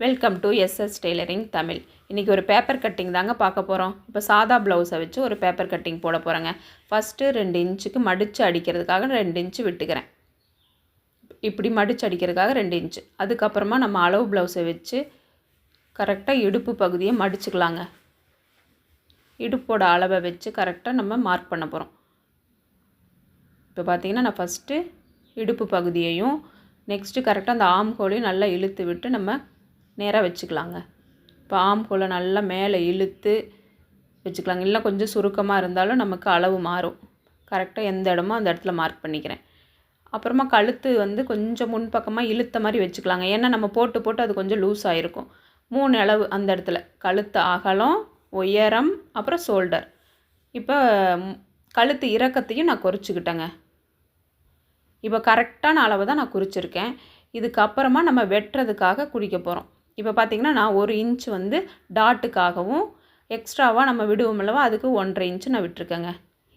Welcome to SS tailoring Tamil இன்றைக்கி ஒரு paper cutting தாங்க பார்க்க போகிறோம் இப்போ சாதா ப்ளவுஸை வச்சு ஒரு பேப்பர் கட்டிங் போட போகிறேங்க ஃபஸ்ட்டு ரெண்டு இன்ச்சுக்கு மடித்து அடிக்கிறதுக்காக ரெண்டு இன்ச்சு விட்டுக்கிறேன். இப்படி மடித்து அடிக்கிறதுக்காக ரெண்டு இன்ச்சு. அதுக்கப்புறமா நம்ம அளவு ப்ளவுஸை வச்சு கரெக்டாக இடுப்பு பகுதியை மடிச்சுக்கலாங்க. இடுப்போட அளவை வச்சு கரெக்டாக நம்ம மார்க் பண்ண போகிறோம் இப்போ பார்த்தீங்கன்னா நான் ஃபஸ்ட்டு இடுப்பு பகுதியையும் நெக்ஸ்ட்டு கரெக்டாக அந்த ஆம் ஹோலையும் நல்லா இழுத்து விட்டு நம்ம நேராக வச்சுக்கலாங்க. இப்போ ஆம் நல்லா மேலே இழுத்து வச்சுக்கலாங்க. இல்லை கொஞ்சம் சுருக்கமாக இருந்தாலும் நமக்கு அளவு மாறும். கரெக்டாக எந்த இடமோ அந்த இடத்துல மார்க் பண்ணிக்கிறேன். அப்புறமா கழுத்து வந்து கொஞ்சம் முன்பக்கமாக இழுத்த மாதிரி வச்சுக்கலாங்க. ஏன்னா நம்ம போட்டு போட்டு அது கொஞ்சம் லூஸ் ஆகிருக்கும் மூணு அளவு அந்த இடத்துல. கழுத்து அகலம் உயரம் அப்புறம் ஷோல்டர் இப்போ கழுத்து இறக்கத்தையும் நான் குறைச்சிக்கிட்டேங்க. இப்போ கரெக்டான அளவு தான் நான் குறிச்சிருக்கேன். இதுக்கப்புறமா நம்ம வெட்டுறதுக்காக குடிக்க போகிறோம் இப்போ பார்த்திங்கன்னா நான் ஒரு இன்ச் வந்து டாட்டுக்காகவும் எக்ஸ்ட்ராவாக நம்ம விடுவோம் அல்லவா? அதுக்கு ஒன்றரை இன்ச்சு நான் விட்டுருக்கேங்க.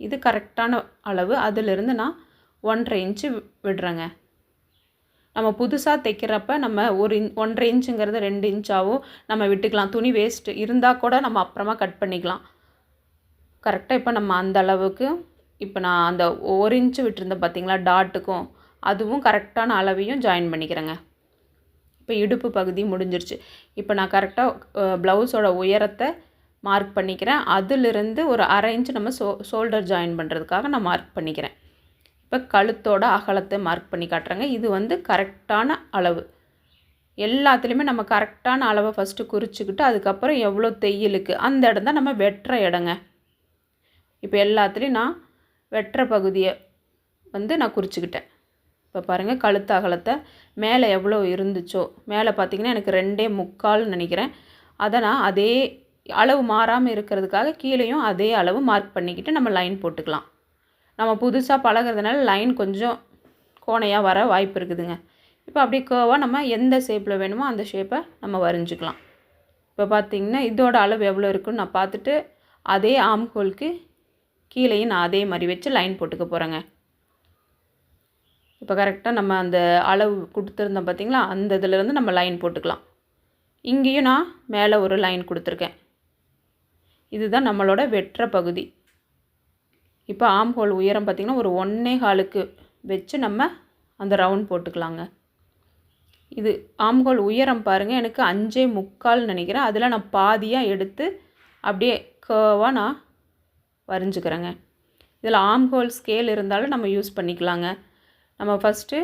இது கரெக்டான அளவு. அதிலிருந்து நான் ஒன்றரை இன்ச்சு விடுறேங்க. நம்ம புதுசாக தைக்கிறப்ப நம்ம ஒரு இன் ஒன்றரை இன்ச்சுங்கிறது ரெண்டு இன்ச்சாகவும் நம்ம விட்டுக்கலாம். துணி வேஸ்ட்டு இருந்தால் கூட நம்ம அப்புறமா கட் பண்ணிக்கலாம். கரெக்டாக இப்போ நம்ம அந்த அளவுக்கு இப்போ நான் அந்த ஒரு இன்ச்சு விட்டுருந்தேன் பார்த்தீங்களா? டாட்டுக்கும் அதுவும் கரெக்டான அளவையும் ஜாயின் பண்ணிக்கிறேங்க. இப்போ இடுப்பு பகுதி முடிஞ்சிருச்சு. இப்போ நான் கரெக்டாக ப்ளவுஸோட உயரத்தை மார்க் பண்ணிக்கிறேன். அதிலிருந்து ஒரு அரை இன்ச்சு நம்ம சோ ஷோல்டர் ஜாயின் பண்ணுறதுக்காக நான் மார்க் பண்ணிக்கிறேன். இப்போ கழுத்தோட அகலத்தை மார்க் பண்ணி காட்டுறேங்க. இது வந்து கரெக்டான அளவு. எல்லாத்துலேயுமே நம்ம கரெக்டான அளவை ஃபஸ்ட்டு குறிச்சிக்கிட்டு அதுக்கப்புறம் எவ்வளோ தையலுக்கு அந்த இடம் தான் நம்ம வெட்டுற இடங்க. இப்போ எல்லாத்துலேயும் நான் வெட்டுற பகுதியை வந்து நான் குறிச்சிக்கிட்டேன். இப்போ பாருங்கள் கழுத்து அகலத்தை மேலே எவ்வளோ இருந்துச்சோ மேலே பார்த்தீங்கன்னா எனக்கு ரெண்டே முக்கால்னு நினைக்கிறேன். அதை நான் அதே அளவு மாறாமல் இருக்கிறதுக்காக கீழேயும் அதே அளவு மார்க் பண்ணிக்கிட்டு நம்ம லைன் போட்டுக்கலாம். நம்ம புதுசாக பழகுறதுனால லைன் கொஞ்சம் கோணையாக வர வாய்ப்பு இருக்குதுங்க. இப்போ அப்படியே கோவாக நம்ம எந்த ஷேப்பில் வேணுமோ அந்த ஷேப்பை நம்ம வரைஞ்சிக்கலாம். இப்போ பார்த்திங்கன்னா இதோட அளவு எவ்வளோ இருக்குன்னு நான் பார்த்துட்டு அதே ஆம்கோலுக்கு கீழேயும் நான் அதே மாதிரி வச்சு லைன் போட்டுக்க போகிறேங்க இப்போ கரெக்டாக நம்ம அந்த அளவு கொடுத்துருந்தோம் பார்த்திங்களா? அந்த இதுலேருந்து நம்ம லைன் போட்டுக்கலாம். இங்கேயும் நான் மேலே ஒரு லைன் கொடுத்துருக்கேன். இதுதான் நம்மளோட வெற்ற பகுதி. இப்போ ஆம் ஹோல் உயரம் பார்த்திங்கன்னா ஒரு ஒன்றே காலுக்கு வச்சு நம்ம அந்த ரவுண்ட் போட்டுக்கலாங்க. இது ஆம்கோல் உயரம் பாருங்கள் எனக்கு அஞ்சே முக்கால் நினைக்கிறேன். அதில் நான் பாதியாக எடுத்து அப்படியே கேவாக நான் வரைஞ்சிக்கிறேங்க. இதில் ஆம்கோல் ஸ்கேல் இருந்தாலும் நம்ம யூஸ் பண்ணிக்கலாங்க. நம்ம ஃபஸ்ட்டு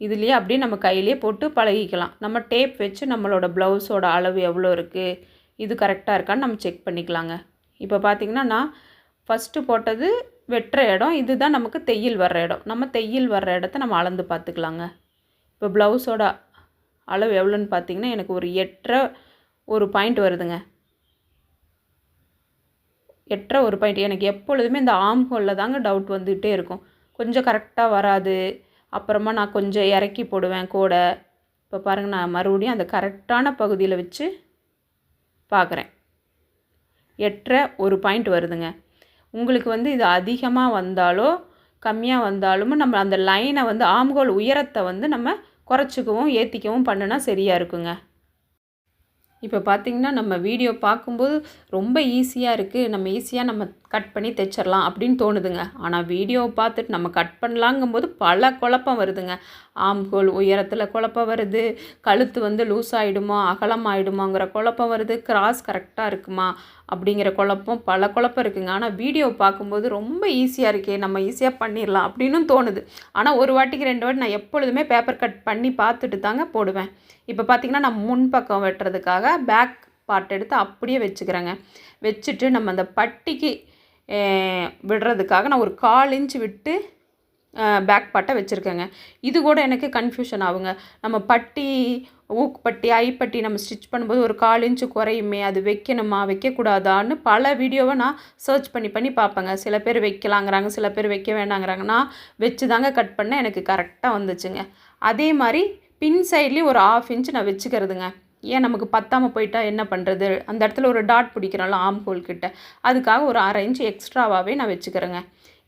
இதுலேயே அப்படியே நம்ம கையிலேயே போட்டு பழகிக்கலாம். நம்ம டேப் வச்சு நம்மளோட ப்ளவுஸோட அளவு எவ்வளோ இருக்குது இது கரெக்டாக இருக்கான்னு நம்ம செக் பண்ணிக்கலாங்க. இப்போ பார்த்திங்கன்னா நான் ஃபஸ்ட்டு போட்டது வெட்டுற இடம் இதுதான் நமக்கு தையல் வர்ற இடம். நம்ம தையல் வர்ற இடத்த நம்ம அளந்து பார்த்துக்கலாங்க. இப்போ ப்ளவுஸோட அளவு எவ்வளோன்னு பார்த்தீங்கன்னா எனக்கு ஒரு எட்டரை ஒரு பாயிண்ட் வருதுங்க. எட்டரை ஒரு பாயிண்ட் எனக்கு எப்பொழுதுமே இந்த ஆம் ஹோலில் தாங்க டவுட் வந்துகிட்டே இருக்கும். கொஞ்சம் கரெக்டாக வராது. அப்புறமா நான் கொஞ்சம் இறக்கி போடுவேன் கூட. இப்போ பாருங்கள் நான் மறுபடியும் அந்த கரெக்டான பகுதியில் வச்சு பார்க்குறேன் எட்டரை ஒரு பாயிண்ட் வருதுங்க. உங்களுக்கு வந்து இது அதிகமாக வந்தாலோ கம்மியாக வந்தாலும் நம்ம அந்த லைனை வந்து ஆம்கோல் உயரத்தை வந்து நம்ம குறைச்சிக்கவும் ஏற்றிக்கவும் பண்ணுனா சரியாக இருக்குங்க. இப்போ பார்த்தீங்கன்னா நம்ம வீடியோ பார்க்கும்போது ரொம்ப ஈஸியாக இருக்குது நம்ம ஈஸியாக நம்ம கட் பண்ணி தைச்சிடலாம் அப்படின்னு தோணுதுங்க. ஆனால் வீடியோ பார்த்துட்டு நம்ம கட் பண்ணலாங்கும்போது பல குழப்பம் வருதுங்க. ஆம்கோல் உயரத்தில் குழப்பம் வருது. கழுத்து வந்து லூஸ் ஆகிடுமா அகலம் ஆகிடுமாங்கிற குழப்பம் வருது. கிராஸ் கரெக்டாக இருக்குமா அப்படிங்கிற குழப்பம் பல குழப்பம் இருக்குங்க. ஆனால் வீடியோ பார்க்கும்போது ரொம்ப ஈஸியாக இருக்கே நம்ம ஈஸியாக பண்ணிடலாம் அப்படின்னும் தோணுது. ஆனால் ஒரு வாட்டிக்கு ரெண்டு வாட்டி நான் எப்பொழுதுமே பேப்பர் கட் பண்ணி பார்த்துட்டு தாங்க போடுவேன். இப்போ பார்த்தீங்கன்னா நான் முன்பக்கம் வெட்டுறதுக்காக பேக் பார்ட் எடுத்து அப்படியே வச்சுக்கிறேங்க. வச்சுட்டு நம்ம அந்த பட்டிக்கு விடுறதுக்காக நான் ஒரு கால் இன்ச் விட்டு பேக் பார்ட்டை வச்சுருக்கேங்க. இது கூட எனக்கு கன்ஃபியூஷன் ஆகுங்க. நம்ம பட்டி ஊக்குப்பட்டி ஐப்பட்டி நம்ம ஸ்டிச் பண்ணும்போது ஒரு கால் இன்ச்சு குறையுமே அது வைக்கணுமா வைக்கக்கூடாதான்னு பல வீடியோவை நான் சர்ச் பண்ணி பண்ணி பார்ப்பேங்க. சில பேர் வைக்கலாங்கிறாங்க சில பேர் வைக்க வேண்டாங்கிறாங்க. நான் வச்சு தாங்க கட் பண்ண எனக்கு கரெக்டாக வந்துச்சுங்க. அதே மாதிரி பின் சைட்லேயும் ஒரு ஆஃப் இன்ச் நான் வச்சுக்கிறதுங்க. ஏன் நமக்கு பத்தாமல் போயிட்டா என்ன பண்ணுறது அந்த இடத்துல ஒரு டாட் பிடிக்கிறோம்ல ஆம் ஹோல் கிட்ட. அதுக்காக ஒரு அரை இன்ச் எக்ஸ்ட்ராவாகவே நான் வச்சுக்கிறேங்க.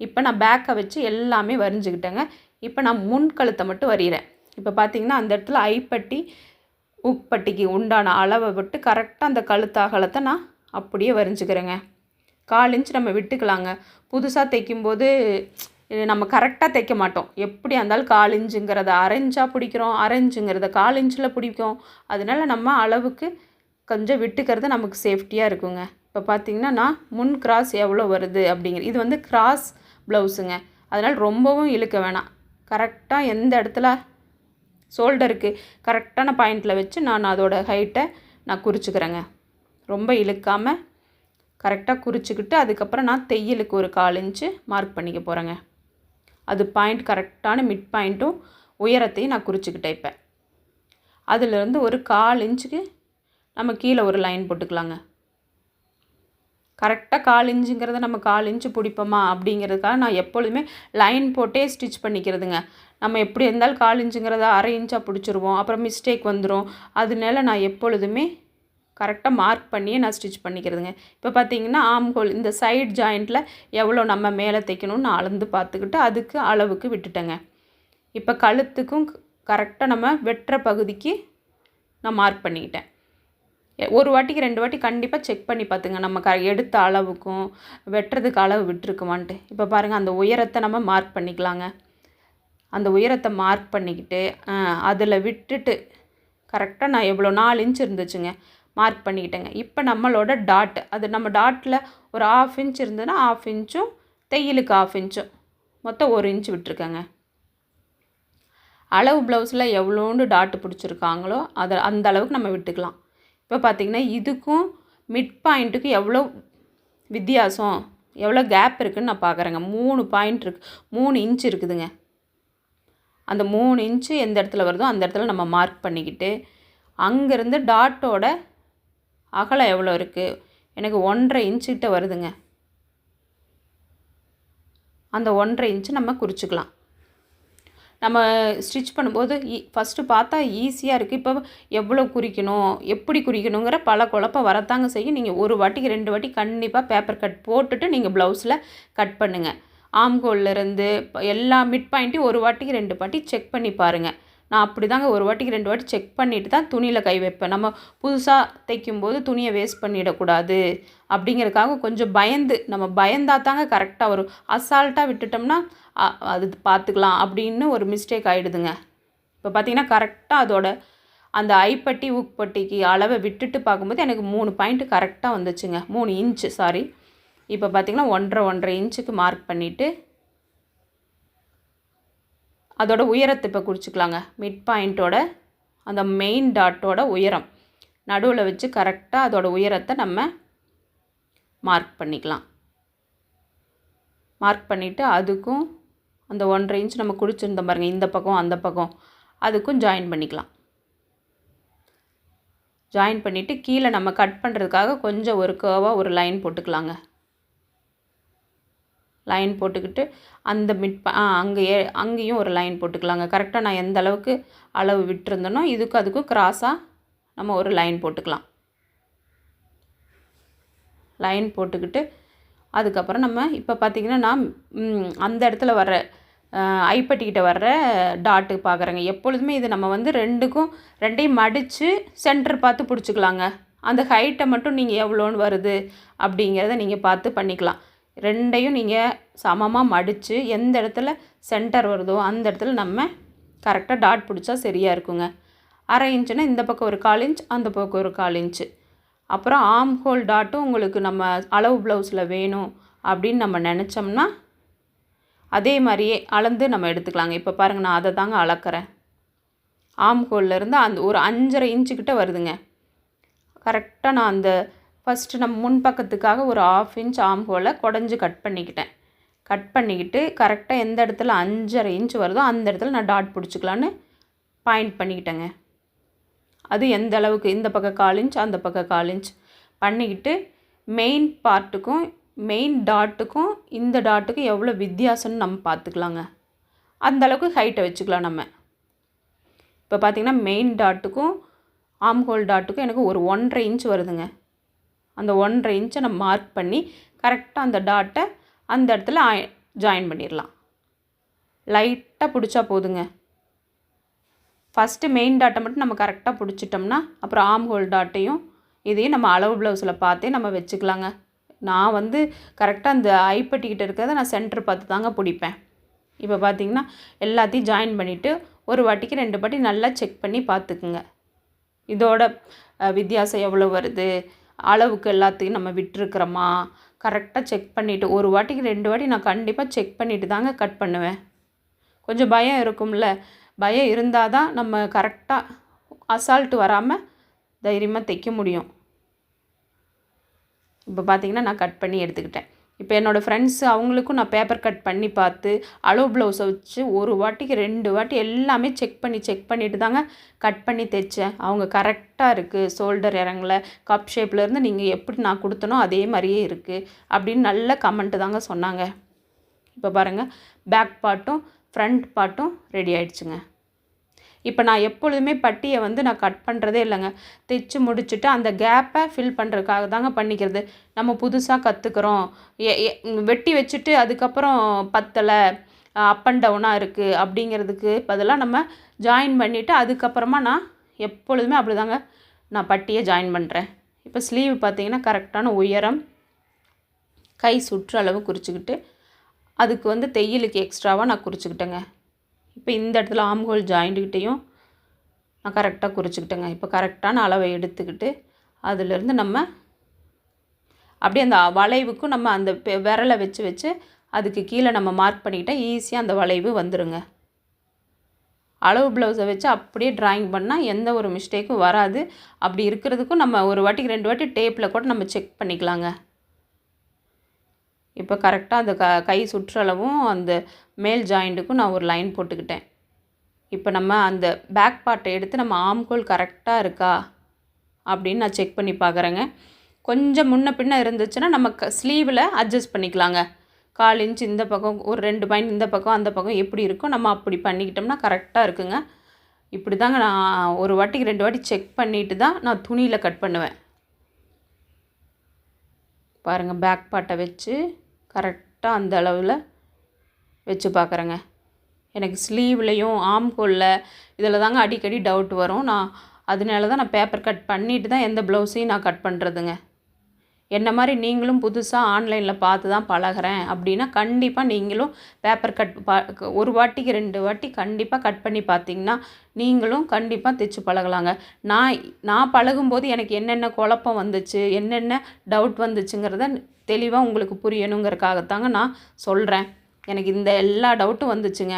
இப்போ நான் பேக்கை வச்சு எல்லாமே வரைஞ்சிக்கிட்டேங்க. இப்போ நான் முன் கழுத்தை மட்டும் வரைகிறேன் இப்போ பார்த்தீங்கன்னா அந்த இடத்துல ஐப்பட்டி உப்பட்டிக்கு உண்டான அளவை விட்டு கரெக்டாக அந்த கழுத்து அகலத்தை நான் அப்படியே வரைஞ்சிக்கிறேங்க. கால் இன்ச் நம்ம விட்டுக்கலாங்க. புதுசாக தைக்கும்போது நம்ம கரெக்டாக தைக்க மாட்டோம். எப்படி இருந்தாலும் கால் இன்ச்சுங்கிறத அரைஞ்சாக பிடிக்கிறோம் அரைஞ்சுங்கிறத கால் இன்ச்சில் பிடிக்கும் அதனால நம்ம அளவுக்கு கொஞ்சம் விட்டுக்கிறது நமக்கு சேஃப்டியாக இருக்குங்க. இப்போ பார்த்தீங்கன்னா நான் முன் கிராஸ் எவ்வளோ வருது அப்படிங்கிற இது வந்து கிராஸ் ப்ளவுஸுங்க அதனால் ரொம்பவும் இழுக்க வேணாம். கரெக்டாக எந்த இடத்துல ஷோல்டருக்கு கரெக்டான பாயிண்டில் வச்சு நான் அதோட ஹைட்டை நான் குறிச்சிக்கிறேங்க. ரொம்ப இழுக்காமல் கரெக்டாக குறிச்சிக்கிட்டு அதுக்கப்புறம் நான் தையலுக்கு ஒரு கால் இன்ச்சு மார்க் பண்ணிக்க போகிறேங்க அது பாயிண்ட் கரெக்டான மிட் பாயிண்ட்டும் உயரத்தையும் நான் குறிச்சிக்கிட்டேன் இப்போ அதிலிருந்து ஒரு கால் இன்ச்சுக்கு நம்ம கீழே ஒரு லைன் போட்டுக்கலாங்க. கரெக்டாக கால் இன்ச்சுங்கிறத நம்ம கால் இன்ச்சு பிடிப்போமா அப்படிங்கிறதுக்காக நான் எப்பொழுதுமே லைன் போட்டே ஸ்டிச் பண்ணிக்கிறதுங்க. நம்ம எப்படி இருந்தாலும் கால் இன்ச்சுங்கிறத அரை இன்ச்சாக பிடிச்சிருவோம். அப்புறம் மிஸ்டேக் வந்துடும் அதனால நான் எப்பொழுதுமே கரெக்டாக மார்க் பண்ணியே நான் ஸ்டிச் பண்ணிக்கிறதுங்க. இப்போ பார்த்தீங்கன்னா ஆம் ஹோல் இந்த சைடு ஜாயிண்ட்டில் எவ்வளோ நம்ம மேலே தைக்கணும்னு அளந்து பார்த்துக்கிட்டு அதுக்கு அளவுக்கு விட்டுட்டேங்க. இப்போ கழுத்துக்கும் கரெக்டாக நம்ம வெட்டுற பகுதிக்கு நான் மார்க் பண்ணிக்கிட்டேன். ஒரு வாட்டிக்கு ரெண்டு வாட்டி கண்டிப்பாக செக் பண்ணி பார்த்துங்க. நம்ம க எடுத்த அளவுக்கும் வெட்டுறதுக்கு அளவு விட்டுருக்குமான்ட்டு. இப்போ பாருங்கள் அந்த உயரத்தை நம்ம மார்க் பண்ணிக்கலாங்க. அந்த உயரத்தை மார்க் பண்ணிக்கிட்டு அதில் விட்டுட்டு கரெக்டாக நான் எவ்வளோ நாலு இன்ச் இருந்துச்சுங்க. மார்க் பண்ணிக்கிட்டேங்க. இப்போ நம்மளோட டாட் அது நம்ம டாட்டில் ஒரு ஆஃப் இன்ச் இருந்ததுன்னா ஆஃப் இன்ச்சும் தையலுக்கு ஆஃப் இன்ச்சும் மொத்தம் ஒரு இன்ச் விட்டுருக்கேங்க. அளவு ப்ளவுஸில் எவ்வளோண்டு டாட்டு பிடிச்சிருக்காங்களோ அதை அந்த அளவுக்கு நம்ம விட்டுக்கலாம். இப்போ பார்த்திங்கன்னா இதுக்கும் மிட் பாயிண்ட்டுக்கும் எவ்வளோ வித்தியாசம் எவ்வளோ கேப் இருக்குதுன்னு நான் பார்க்குறேங்க மூணு பாயிண்ட் இருக்கு மூணு இன்ச் இருக்குதுங்க. அந்த மூணு இன்ச்சு எந்த இடத்துல வருதோ அந்த இடத்துல நம்ம மார்க் பண்ணிக்கிட்டு அங்கேருந்து டாட்டோட அகலம் எவ்வளோ இருக்குது எனக்கு ஒன்றரை இன்ச்சுக்கிட்ட வருதுங்க. அந்த ஒன்றரை இன்ச்சு நம்ம குறிச்சிக்கலாம். நம்ம ஸ்டிச் பண்ணும்போது ஃபஸ்ட்டு பார்த்தா ஈஸியாக இருக்குது இப்போ எவ்வளோ குறிக்கணும் எப்படி குறிக்கணுங்கிற பல குழப்பம் வரத்தாங்க செய்யும். நீங்கள் ஒரு வாட்டிக்கு ரெண்டு வாட்டி கண்டிப்பாக பேப்பர் கட் போட்டுட்டு நீங்கள் ப்ளவுஸில் கட் பண்ணுங்கள் ஆம்கோல்லேருந்து எல்லா மிட் பாயிண்ட்டையும் ஒரு வாட்டிக்கு ரெண்டு வாட்டி செக் பண்ணி பாருங்கள் நான் அப்படி தாங்க ஒரு வாட்டிக்கு ரெண்டு வாட்டி செக் பண்ணிட்டு தான் துணியில் கை வைப்பேன். நம்ம புதுசாக தைக்கும்போது துணியை வேஸ்ட் பண்ணிடக்கூடாது அப்படிங்கிறதுக்காக கொஞ்சம் பயந்து நம்ம பயந்தா தாங்க கரெக்டாக வரும் அசால்ட்டாக விட்டுட்டோம்னா அது பார்த்துக்கலாம் அப்படின்னு ஒரு மிஸ்டேக் ஆகிடுதுங்க இப்போ பார்த்தீங்கன்னா கரெக்டாக அதோட அந்த ஐப்பட்டி ஊக்பட்டிக்கு அளவை விட்டுட்டு பார்க்கும்போது எனக்கு மூணு பாயிண்ட்டு கரெக்டாக வந்துச்சுங்க. மூணு இன்ச்சு சாரி இப்போ பார்த்தீங்கன்னா ஒன்றரை ஒன்றரை இன்ச்சுக்கு மார்க் பண்ணிவிட்டு அதோட உயரத்தை இப்போ குறிச்சிக்கலாங்க. மிட் பாயிண்ட்டோட அந்த மெயின் டாட்டோட உயரம். நடுவில் வச்சு கரெக்டாக அதோட உயரத்தை நம்ம மார்க் பண்ணிக்கலாம். மார்க் பண்ணிவிட்டு அதுக்கும் அந்த ஒன்றரை இன்ச் நம்ம குடிச்சிருந்தோம் பாருங்கள் இந்த பக்கம் அந்த பக்கம். அதுக்கும் ஜாயின் பண்ணிக்கலாம். ஜாயின் பண்ணிவிட்டு கீழே நம்ம கட் பண்ணுறதுக்காக கொஞ்சம் ஒரு கேர்வாக ஒரு லைன் போட்டுக்கலாங்க. லைன் போட்டுக்கிட்டு அந்த மிட் ஆ அங்கேயே அங்கேயும் ஒரு லைன் போட்டுக்கலாங்க. கரெக்டாக நான் எந்த அளவுக்கு அளவு விட்டுருந்தேனோ இதுக்கு அதுக்கும் கிராஸாக நம்ம ஒரு லைன் போட்டுக்கலாம். லைன் போட்டுக்கிட்டு அதுக்கப்புறம் நம்ம இப்போ பார்த்திங்கன்னா நான் அந்த இடத்துல வர்ற ஐப்பட்டிக்கிட்ட வர்ற டாட்டு பார்க்குறேங்க எப்பொழுதுமே இது நம்ம வந்து ரெண்டுக்கும் ரெண்டையும் மடித்து சென்டர் பார்த்து பிடிச்சிக்கலாங்க. அந்த ஹைட்டை மட்டும் நீங்கள் எவ்வளோன்னு வருது அப்படிங்கிறத நீங்கள் பார்த்து பண்ணிக்கலாம். ரெண்டையும் நீங்கள் சமமாக மடித்து எந்த இடத்துல சென்டர் வருதோ அந்த இடத்துல நம்ம கரெக்டாக டாட் பிடிச்சா சரியாக இருக்குங்க. அரை இன்ச்சுனா இந்த பக்கம் ஒரு கால் இன்ச் அந்த பக்கம் ஒரு கால் இன்ச்சு. அப்புறம் ஆம் ஹோல் டாட்டும் உங்களுக்கு நம்ம அளவு ப்ளவுஸில் வேணும் அப்படின்னு நம்ம நினச்சோம்னா அதே மாதிரியே அளந்து நம்ம எடுத்துக்கலாங்க. இப்போ பாருங்கள் நான் அதை தாங்க அளக்கிறேன். ஆம் ஹோல்லேருந்து அந்த ஒரு அஞ்சரை இன்ச்சுக்கிட்ட வருதுங்க. கரெக்டாக நான் அந்த ஃபஸ்ட்டு நம்ம முன்பக்கத்துக்காக ஒரு ஆஃப் இன்ச் ஆம் குடஞ்சி கட் பண்ணிக்கிட்டேன். கட் பண்ணிக்கிட்டு கரெக்டாக எந்த இடத்துல அஞ்சரை இன்ச் வருதோ அந்த இடத்துல நான் டாட் பிடிச்சிக்கலான்னு பாயிண்ட் பண்ணிக்கிட்டேங்க. அது எந்த அளவுக்கு? இந்த பக்கம் கால் இன்ச் அந்த பக்கம் கால் இன்ச் பண்ணிக்கிட்டு மெயின் பார்ட்டுக்கும் மெயின் டாட்டுக்கும் இந்த டாட்டுக்கும் எவ்வளோ வித்தியாசம்னு நம்ம பார்த்துக்கலாங்க. அந்த அளவுக்கு ஹைட்டை வச்சுக்கலாம் நம்ம. இப்போ பார்த்தீங்கன்னா மெயின் டாட்டுக்கும் ஆம்ஹோல் டாட்டுக்கும் எனக்கு ஒரு ஒன்றரை இன்ச் வருதுங்க. அந்த ஒன்றரை இன்ச்சை நம்ம மார்க் பண்ணி கரெக்டாக அந்த டாட்டை அந்த இடத்துல ஜாயின் பண்ணிடலாம். லைட்டாக பிடிச்சா போதுங்க. ஃபஸ்ட்டு மெயின் டாட்டை மட்டும் நம்ம கரெக்டாக பிடிச்சிட்டோம்னா அப்புறம் ஆம் ஹோல் டாட்டையும் இதையும் நம்ம அளவு ப்ளவுஸில் பார்த்தே நம்ம வச்சுக்கலாங்க. நான் வந்து கரெக்டாக அந்த ஐப்பட்டிக்கிட்ட இருக்கிறத நான் சென்டர் பார்த்து தாங்க பிடிப்பேன். இப்போ பார்த்தீங்கன்னா எல்லாத்தையும் ஜாயின் பண்ணிவிட்டு ஒரு வாட்டிக்கு ரெண்டு வாட்டி நல்லா செக் பண்ணி பார்த்துக்குங்க. இதோட வித்தியாசம் எவ்வளோ வருது? அளவுக்கு எல்லாத்தையும் நம்ம விட்டுருக்குறோமா? கரெக்டாக செக் பண்ணிவிட்டு ஒரு வாட்டிக்கு ரெண்டு வாட்டி நான் கண்டிப்பாக செக் பண்ணிவிட்டு தாங்க கட் பண்ணுவேன். கொஞ்சம் பயம் இருக்கும்ல. பயம் இருந்தால் தான் நம்ம கரெக்டாக அசால்ட்டு வராமல் தைரியமாக தைக்க முடியும். இப்போ பார்த்தீங்கன்னா நான் கட் பண்ணி எடுத்துக்கிட்டேன். இப்போ என்னோடய ஃப்ரெண்ட்ஸு அவங்களுக்கும் நான் பேப்பர் கட் பண்ணி பார்த்து அளவு ப்ளவுஸை வச்சு ஒரு வாட்டிக்கு ரெண்டு வாட்டி எல்லாமே செக் பண்ணி செக் பண்ணிட்டு தாங்க கட் பண்ணி தைச்சேன். அவங்க கரெக்டாக இருக்குது ஷோல்டர் இறங்கல. கப் ஷேப்லேருந்து நீங்கள் எப்படி நான் கொடுத்தனோ அதே மாதிரியே இருக்குது அப்படின்னு நல்ல கமெண்ட்டு தாங்க சொன்னாங்க. இப்போ பாருங்கள் பேக் பார்ட்டும் ஃப்ரண்ட் பார்ட்டும் ரெடி ஆயிடுச்சுங்க. இப்போ நான் எப்பொழுதுமே பட்டியை வந்து நான் கட் பண்ணுறதே இல்லைங்க. தைச்சு முடிச்சுட்டு அந்த கேப்பை ஃபில் பண்ணுறதுக்காக தாங்க பண்ணிக்கிறது. நம்ம புதுசாக கற்றுக்குறோம். வெட்டி வச்சுட்டு அதுக்கப்புறம் பத்தலை அப் அண்ட் டவுனாக இருக்குது அப்படிங்கிறதுக்கு பதிலாக நம்ம ஜாயின் பண்ணிவிட்டு அதுக்கப்புறமா நான் எப்பொழுதுமே அப்படி தாங்க நான் பட்டியை ஜாயின் பண்ணுறேன். இப்போ ஸ்லீவ் பார்த்தீங்கன்னா கரெக்டான உயரம் கை சுற்றளவு குறிச்சிக்கிட்டு அதுக்கு வந்து தையலுக்கு எக்ஸ்ட்ராவாக நான் குறிச்சிக்கிட்டேங்க. இப்போ இந்த இடத்துல ஆம்ஹோல் ஜாயிண்ட்டுக்கிட்டேயும் நான் கரெக்டாக குறிச்சிக்கிட்டேங்க. இப்போ கரெக்டான அளவை எடுத்துக்கிட்டு அதிலிருந்து நம்ம அப்படியே அந்த வளைவுக்கும் நம்ம அந்த பெ- விரலை வச்சு வச்சு அதுக்கு கீழே நம்ம மார்க் பண்ணிக்கிட்டால் ஈஸியாக அந்த வளைவு வந்துடுங்க அளவு ப்ளவுஸை வச்சு அப்படியே ட்ராயிங் பண்ணால் எந்த ஒரு மிஸ்டேக்கும் வராது. அப்படி இருக்கிறதுக்கும் நம்ம ஒரு வாட்டிக்கு ரெண்டு வாட்டி டேப்பில் கூட நம்ம செக் பண்ணிக்கலாங்க. இப்போ கரெக்டாக அந்த க கை சுற்றளவும் அந்த மேல் ஜாயிண்ட்டுக்கும் நான் ஒரு லைன் போட்டுக்கிட்டேன். இப்போ நம்ம அந்த பேக் பார்ட்டை எடுத்து நம்ம ஆம்கோல் கரெக்டாக இருக்கா அப்படின்னு நான் செக் பண்ணி பார்க்குறேங்க. கொஞ்சம் முன்ன பின்ன இருந்துச்சுன்னா நம்ம க ஸ்லீவில் அட்ஜஸ்ட் பண்ணிக்கலாங்க. கால் இன்ச் இந்த பக்கம் ஒரு ரெண்டு பாயிண்ட் இந்த பக்கம் அந்த பக்கம் எப்படி இருக்கோ நம்ம அப்படி பண்ணிக்கிட்டோம்னா கரெக்டாக இருக்குங்க. இப்படி தாங்க நான் ஒரு வாட்டிக்கு ரெண்டு வாட்டி செக் பண்ணிவிட்டு தான் நான் துணியில் கட் பண்ணுவேன். பாருங்கள் பேக் பாட்டை வச்சு கரெக்டாக அந்த அளவில் வச்சு பார்க்குறேங்க எனக்கு ஸ்லீவ்லேயும் ஆம்கோலில் இதில் தாங்க அடிக்கடி டவுட் வரும். நான் அதனால தான் நான் பேப்பர் கட் பண்ணிட்டு தான் எந்த ப்ளவுஸையும் நான் கட் பண்ணுறதுங்க என்ன மாதிரி நீங்களும் புதுசாக ஆன்லைனில் பார்த்து தான் பழகுறேன் அப்படின்னா கண்டிப்பாக நீங்களும் பேப்பர் கட் பா ஒரு வாட்டிக்கு ரெண்டு வாட்டி கண்டிப்பாக கட் பண்ணி பார்த்தீங்கன்னா நீங்களும் கண்டிப்பாக தைச்சு பழகலாங்க. நான் நான் பழகும்போது எனக்கு என்னென்ன குழப்பம் வந்துச்சு என்னென்ன டவுட் வந்துச்சுங்கிறத தெளிவாக உங்களுக்கு புரியணுங்கிறக்காகத்தாங்க நான் சொல்கிறேன் எனக்கு இந்த எல்லா டவுட்டும் வந்துச்சுங்க.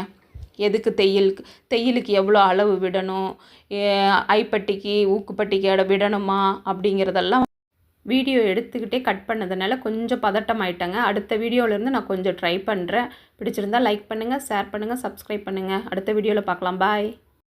எதுக்கு தையலுக்கு தையலுக்கு எவ்வளோ அளவு விடணும் ஏ- ஐப்பட்டிக்கு ஊக்குப்பட்டிக்கு விடணுமா அப்படிங்கிறதெல்லாம் வீடியோ எடுத்துக்கிட்டே கட் பண்ணதுனால கொஞ்சம் பதட்டம் ஆயிட்டேங்க அடுத்த வீடியோவிலேருந்து நான் கொஞ்சம் ட்ரை பண்ணுறேன் பிடிச்சிருந்தா லைக் பண்ணுங்கள் ஷேர் பண்ணுங்கள் சப்ஸ்கிரைப் பண்ணுங்கள் அடுத்த வீடியோவில் பார்க்கலாம். பாய்